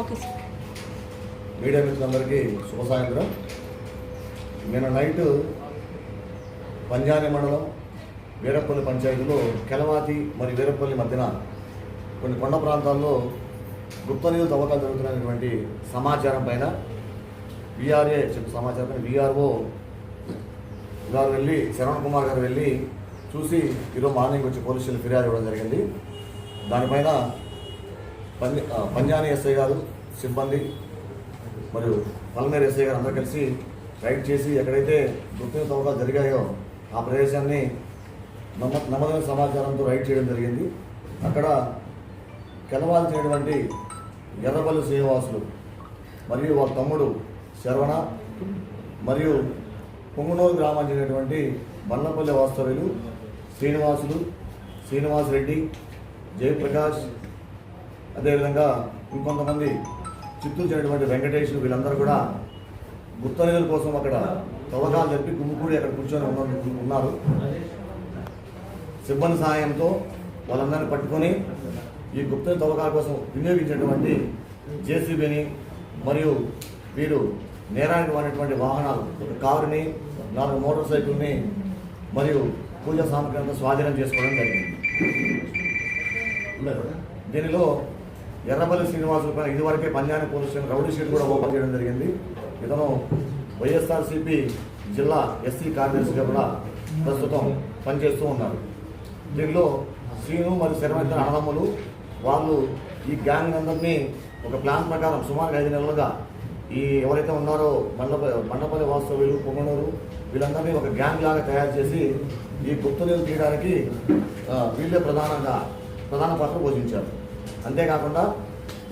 Okay media మిత్రులందరికీ శుభ సాయంత్రం. నిన్న నైట్ పంజాని మండలం వీరప్పల్లి పంచాయతీలో కెలవాతి మరియు వీరప్పల్లి మధ్యన కొన్ని కొండ ప్రాంతాల్లో గుప్త నీళ్ళు తవ్వకాలు జరుగుతున్నటువంటి సమాచారం పైన విఆర్ఏ సమాచారం విఆర్ఓ గారు వెళ్ళి శరవణ్ కుమార్ గారు వెళ్ళి చూసి ఈరోజు మార్నింగ్ వచ్చి పోలీసులు ఫిర్యాదు ఇవ్వడం జరిగింది. దానిపైన పంజ పంజాని ఎస్ఐ గారు సిబ్బంది మరియు పల్మేర్ ఎస్ఐ గారు అందరూ కలిసి రైడ్ చేసి ఎక్కడైతే గుర్తింపు తవ్వకాలు జరిగాయో ఆ ప్రదేశాన్ని నమ్మ నమ్మదైన సమాచారంతో రైడ్ చేయడం జరిగింది. అక్కడ కెలవాల్సినటువంటి ఎర్రబల్లి శ్రీనివాసులు మరియు వాళ్ళ తమ్ముడు శరవణ మరియు పొంగునూరు గ్రామానికి చెందినటువంటి బల్లపల్లి వాస్తవ్యులు శ్రీనివాసులు శ్రీనివాస్ రెడ్డి జయప్రకాష్ అదేవిధంగా ఇంకొంతమంది చిత్తూరు చెందినటువంటి వెంకటేష్ వీళ్ళందరూ కూడా గుప్త కోసం అక్కడ తవ్వకాలు చెప్పి గుమ్ముకూడి అక్కడ కూర్చొని ఉన్నారు. సిబ్బంది సహాయంతో వాళ్ళందరినీ పట్టుకొని ఈ గుప్త తవ్వకాల కోసం వినియోగించినటువంటి జేసీబీని మరియు వీరు నేరానికి అనేటువంటి వాహనాలు ఒక కారుని నాలుగు మోటార్ సైకిల్ని మరియు పూజా సామగ్రి స్వాధీనం చేసుకోవడం జరిగింది. దీనిలో ఎర్రబల్లి శ్రీనివాసులు పైన ఇదివరకే పంజాని పోలీస్ స్టేషన్ రౌడీ షీట్ కూడా ఓపెన్ చేయడం జరిగింది. ఇతను వైఎస్ఆర్సీపీ జిల్లా ఎస్సీ కార్యదర్శిగా కూడా ప్రస్తుతం పనిచేస్తూ ఉన్నారు. దీనిలో శ్రీను మరియు శరవణ అన్నదమ్ములు వాళ్ళు ఈ గ్యాంగ్ అందరినీ ఒక ప్లాన్ ప్రకారం సుమారు ఐదు నెలలుగా ఈ ఎవరైతే ఉన్నారో మండప మండపల్లి వాస్తవ్యులు పొంగనూరు వీళ్ళందరినీ ఒక గ్యాంగ్ లాగా తయారు చేసి ఈ గుప్త నీళ్ళు తీయడానికి వీళ్ళే ప్రధానంగా ప్రధాన పాత్ర పోషించారు. అంతేకాకుండా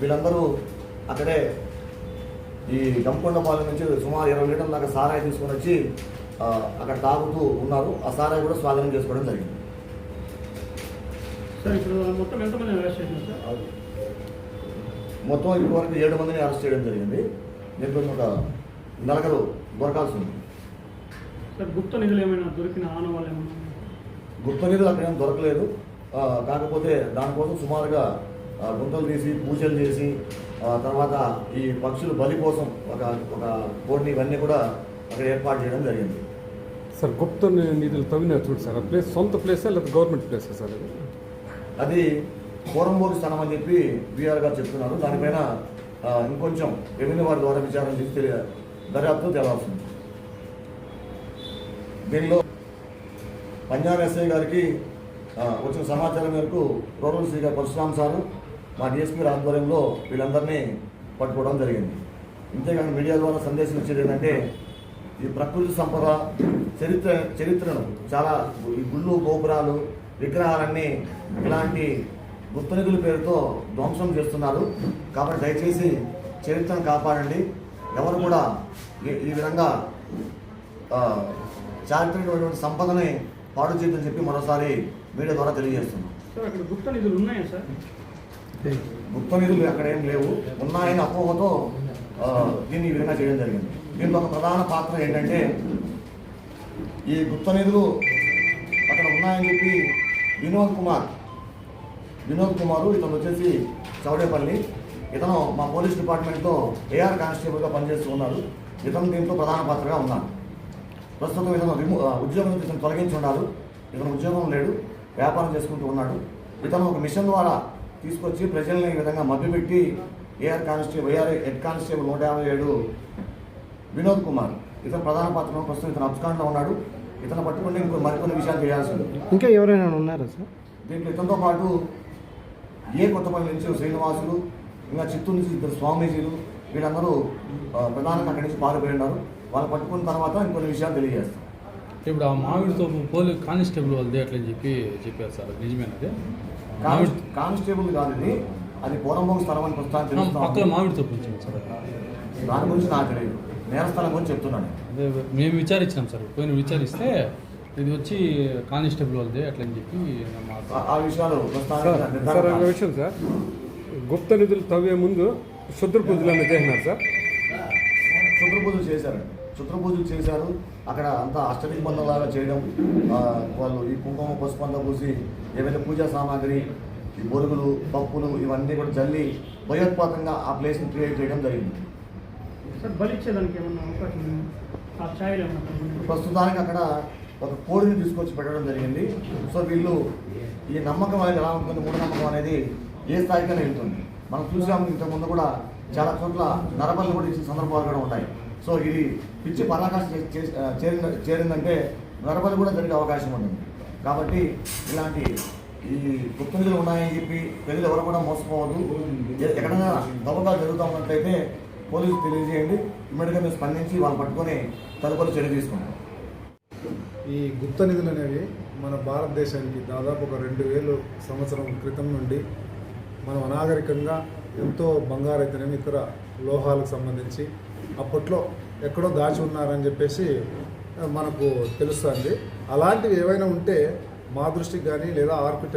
వీళ్ళందరూ అక్కడే ఈ గంపకొండపాలెం నుంచి సుమారు ఇరవై లీటర్ల దాకా సారాయి తీసుకొని వచ్చి అక్కడ తాగుతూ ఉన్నారు. ఆ సారాయి కూడా స్వాధీనం చేసుకోవడం జరిగింది. సార్ ఇప్పుడు మొత్తం ఎంతమంది అరెస్ట్ చేశారు సార్? మొత్తం ఇప్పటి వరకు ఏడు మందిని అరెస్ట్ చేయడం జరిగింది. దీంట్లో ఒక నలగరు దొరకాల్సి ఉంది సార్ గుప్త నిధులు ఏమైనా దొరికిన ఆనవాళ్ళు ఏమైనా గుప్త నిధులు అక్కడ ఏం దొరకలేదు. ఆ, కాకపోతే దానికోసం సుమారుగా గుంతలు తీసి పూజలు చేసి ఆ, తర్వాత ఈ పక్షులు బలి కోసం ఒక ఒక కోడిని ఇవన్నీ కూడా అక్కడ ఏర్పాటు చేయడం జరిగింది. సార్ గుప్త నిధులు తవ్వినారు చూడు సార్ ఆ ప్లేస్ సొంత ప్లేసా లేదా గవర్నమెంట్ ప్లేసా సార్ అది? అది పూర్వంబోకి స్థలం అని చెప్పి బీఆర్ గారు చెప్తున్నారు. దానిపైన ఇంకొంచెం రెవెన్యూ వారి ద్వారా విచారణ చేసి దర్యాప్తు తెలవాల్సింది. దీనిలో పంజాబ్ ఎస్ఐ గారికి వచ్చిన సమాచారం మేరకు రూరల్ సీ గారు పరశురామ్ సారు మా డిఎస్పీ ఆధ్వర్యంలో వీళ్ళందరినీ పట్టుకోవడం జరిగింది. ఇంతేకాని మీడియా ద్వారా సందేశం ఇచ్చేది ఏంటంటే ఈ ప్రకృతి సంపద చరిత్ర చరిత్రను చాలా ఈ గుళ్ళు గోపురాలు విగ్రహాలన్నీ ఇలాంటి గుప్తనిధుల పేరుతో ధ్వంసం చేస్తున్నారు. కాబట్టి దయచేసి చరిత్రను కాపాడండి. ఎవరు కూడా ఈ- విధంగా చారిత్రకమైనటువంటి సంపదని పాడు చేయదని చెప్పి మరోసారి మీడియా ద్వారా తెలియజేస్తున్నాం. గుప్త నిధులు ఉన్నాయా సార్? గుప్త నిధులు అక్కడ ఏం లేవు. ఉన్నాయని అపోహతో దీన్ని ఈ విధంగా చేయడం జరిగింది. దీంట్లో ఒక ప్రధాన పాత్ర ఏంటంటే ఈ గుప్త నిధులు అక్కడ ఉన్నాయని చెప్పి వినోద్ కుమార్ వినోద్ కుమార్ ఇతను వచ్చేసి చౌడేపల్లి. ఇతను మా పోలీస్ డిపార్ట్మెంట్తో ఏఆర్ కానిస్టేబుల్గా పనిచేస్తూ ఉన్నారు. ఇతను దీంట్లో ప్రధాన పాత్రగా ఉన్నాడు. ప్రస్తుతం ఇతను రిమూ ఉద్యోగం నుంచి ఇతను తొలగించి ఉన్నారు ఇతను ఉద్యోగం లేడు. వ్యాపారం చేసుకుంటూ ఉన్నాడు. ఇతను ఒక మిషన్ ద్వారా తీసుకొచ్చి ప్రజల్ని ఈ విధంగా మభ్యపెట్టి AR constable AR head constable నూట యాభై ఏడు వినోద్ కుమార్. ఇతను ప్రధాన పాత్రలో ప్రస్తుతం ఇతను అబ్స్కాండ్లో ఉన్నాడు. ఇతను పట్టుకుంటే ఇంకో మరికొన్ని విషయాలు చేయాల్సి ఉంది. ఇంకా ఎవరైనా ఉన్నారా సార్? దీంట్లో ఇతనితో పాటు ఏ కొత్తపల్లి నుంచి శ్రీనివాసులు ఇంకా చిత్తూరు నుంచి ఇద్దరు స్వామీజీలు వీళ్ళందరూ ప్రధానంగా అక్కడి నుంచి పారిపోయి ఉన్నారు. వాళ్ళు పట్టుకున్న తర్వాత ఇంకొన్ని విషయాలు తెలియజేస్తాం. ఇప్పుడు ఆ మామిడితో పోలీ కానిస్టేబుల్ వాళ్ళది అట్లని చెప్పి చెప్పారు సార్. నిజమేనది? కానిస్టేబుల్ కాదు ఇది అది పూర్వంభోగ స్థలం అని ప్రస్తుతం ఆ, పక్కన తెలుస్తాం మామిడి తోపు సార్. దాని గురించి నాకు తెలియదు. నేరస్థలం గురించి చెప్తున్నాను మేము విచారించినాం సార్. పోయిన విచారిస్తే ఇది వచ్చి కానిస్టేబుల్ వాళ్ళదే అట్లని చెప్పి ఆ- విషయాలు సార్ ఒక. విషయం సార్ గుప్త నిధులు తవ్వే ముందు శుద్ర పూజలు అనేది చేసినారు సార్ శుక్ర పూజలు చేశారండి చిత్రపూజలు చేశారు అక్కడ అంతా అష్టదిగ్బంధంలాగా చేయడం ఆ, వాళ్ళు ఈ కుంకుమ పసుపు అంతా పూసి ఏవైతే పూజా సామాగ్రి ఈ బొరుగులు పప్పులు ఇవన్నీ కూడా జల్లి భయోత్పాతంగా ఆ ప్లేస్ని క్రియేట్ చేయడం జరిగింది సార్ బలిచ్చేదానికి ఏమన్నా అవకాశం ఉందా? ఆ ఛాయలు ఏమన్నా తగ్గున్నాయా? ప్రస్తుతానికి అక్కడ ఒక కోడిని తీసుకొచ్చి పెట్టడం జరిగింది. సో వీళ్ళు ఈ నమ్మకం అనేది ఎలా ఉంటుంది మూఢనమ్మకం అనేది ఏ స్థాయికైనా వెళ్తుంది. మనం చూసాము ఇంతకుముందు కూడా చాలా చోట్ల నరబలు కూడా ఇచ్చిన సందర్భాలు కూడా ఉన్నాయి సో ఇది పిచ్చి పరాకాశ చే- చే- చేరింద చేరిందంటే నరబలు కూడా జరిగే అవకాశం ఉంటుంది. కాబట్టి ఇలాంటి ఈ గుప్త ఉన్నాయని చెప్పి ప్రజలు ఎవరు కూడా మోసపోవద్దు. ఎక్కడైనా దొంగకాలు జరుగుతూ ఉన్నట్లయితే పోలీసులు తెలియజేయండి. ఇమ్మీడియట్గా మేము స్పందించి వాళ్ళు పట్టుకొని తదుపరి చర్య తీసుకుంటాం. ఈ గుప్త నిధులు అనేవి మన భారతదేశానికి దాదాపు ఒక రెండు వేలు సంవత్సరం క్రితం నుండి మనం అనాగరికంగా ఎంతో బంగారు అయితేనేమి ఇతర లోహాలకు సంబంధించి అప్పట్లో ఎక్కడో దాచి ఉన్నారని చెప్పేసి మనకు తెలుస్తుంది. అలాంటివి ఏవైనా ఉంటే మా దృష్టికి కానీ లేదా ఆర్కిట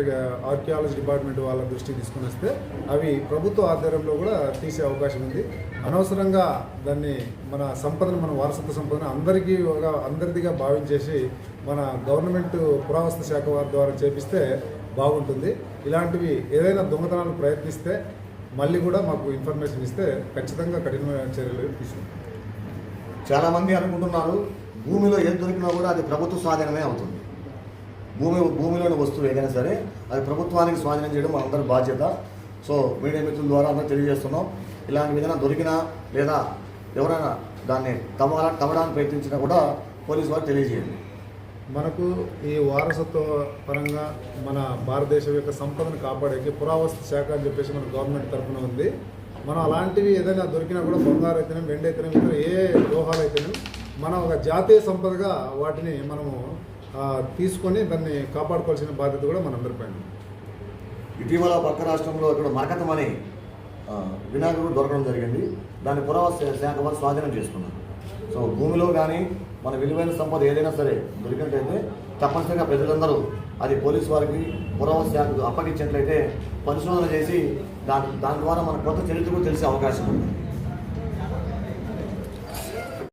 ఆర్కియాలజీ డిపార్ట్మెంట్ వాళ్ళ దృష్టికి తీసుకుని వస్తే అవి ప్రభుత్వ ఆధ్వర్యంలో కూడా తీసే అవకాశం ఉంది. అనవసరంగా దాన్ని మన సంపదను మన వారసత్వ సంపదను అందరికీ ఒక అందరిదిగా భావించేసి మన గవర్నమెంట్ పురావస్తు శాఖ వారి ద్వారా చేపిస్తే బాగుంటుంది. ఇలాంటివి ఏదైనా దొంగతనాలు ప్రయత్నిస్తే మళ్ళీ కూడా మాకు ఇన్ఫర్మేషన్ ఇస్తే ఖచ్చితంగా కఠినమైన చర్యలు తీసుకుంటాం. చాలామంది అనుకుంటున్నారు భూమిలో ఏం దొరికినా కూడా అది ప్రభుత్వ స్వాధీనమే అవుతుంది. భూమి భూమిలోని వస్తువు ఏదైనా సరే అది ప్రభుత్వానికి స్వాధీనం చేయడం మనందరి బాధ్యత. సో మీడియా మిత్రుల ద్వారా అందరూ తెలియజేస్తున్నాం. ఇలాంటి ఏదైనా దొరికినా లేదా ఎవరైనా దాన్ని తవ్వ తవ్వడానికి ప్రయత్నించినా కూడా పోలీసు వారు తెలియజేయండి. మనకు ఈ వారసత్వ పరంగా మన భారతదేశం యొక్క సంపదను కాపాడేకి పురావస్తు శాఖ అని చెప్పేసి మన గవర్నమెంట్ తరఫున ఉంది. మనం అలాంటివి ఏదైనా దొరికినా కూడా బంగారు అయితేనే వెండి అయితేనే ఏ లోహాలు అయితేనే మనం ఒక జాతీయ సంపదగా వాటిని మనము తీసుకొని దాన్ని కాపాడుకోవాల్సిన బాధ్యత కూడా మనందరిపైన ఇటీవల పక్క రాష్ట్రంలో ఇక్కడ మరకతం అనే వినాయకుడు దొరకడం జరిగింది. దాన్ని పురావస్తు శాఖ వారు స్వాధీనం చేసుకున్నారు. సో భూమిలో కానీ మన విలువైన సంపద ఏదైనా సరే దొరికినట్లయితే తప్పనిసరిగా ప్రజలందరూ అది పోలీసు వారికి పురావస్తు శాఖకు అప్పగించినట్లయితే పరిశోధన చేసి దాని దాని ద్వారా మన కొత్త చరిత్రకు తెలిసే అవకాశం ఉంది.